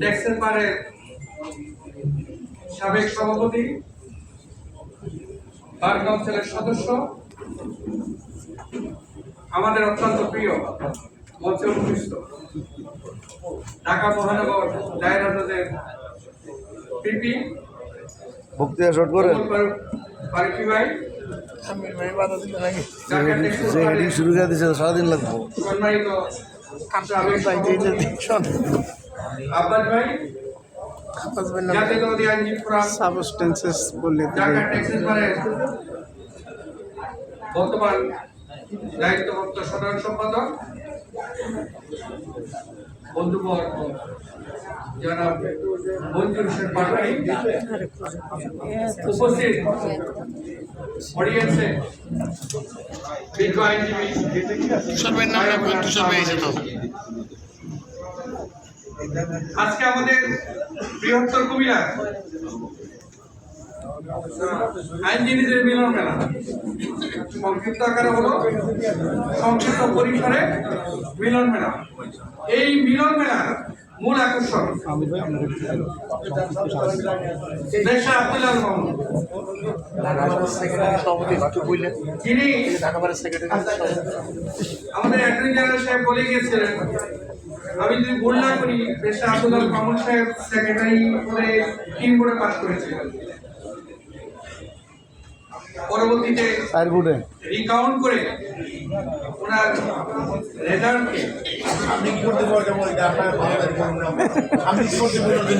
ডেক্সের পারের সাবেক সভাপতি বার কাউন্সিলের সদস্য আমাদের অত্যন্ত প্রিয় মঞ্চে ঢাকা মহানগর দায়রা জজের পিপি বক্তৃতা শর্ট করেন। পারিপি ভাই শুরু করে দিয়েছে সারাদিন লাগবে। সম্মানিত আপনার ভাই? আব্বাস ভাই হাজবেন্ড নাম জাতীয়তাবাদী আইনজীবী ফোরাম সাবস্টেন্সেস ঢাকা বারের বর্তমান দায়িত্বপ্রাপ্ত সাধারণ সম্পাদক বন্ধুবর যারা মঞ্জুর হোসেন পাটারি উপস্থিত অডিয়েন্সে বিজ্ঞ আইনজীবী সবের নাম না বন্ধু হয়েছে তো আজকে আমাদের বৃহত্তর কুমিল্লা আইনজীবীদের মিলন মেলা। সংক্ষিপ্ত আকারে হলো সংক্ষিপ্ত পরিসরে মিলন মেলা। এই মিলন মেলার মূল আকর্ষণ সেক্রেটারি আমাদের অ্যাটর্নি জেনারেল সাহেব বলে গিয়েছিলেন আমি যদি ভুল না করি পেশা আব্দুল কমল সাহেব সেক্রেটারি করে তিন বোর্ডে পাস করেছিলেন পরবর্তীতে রিকাউন্ট করে ওনার রেজাল্টকে আপনি করতে পারবেন আমি করতে পারবেন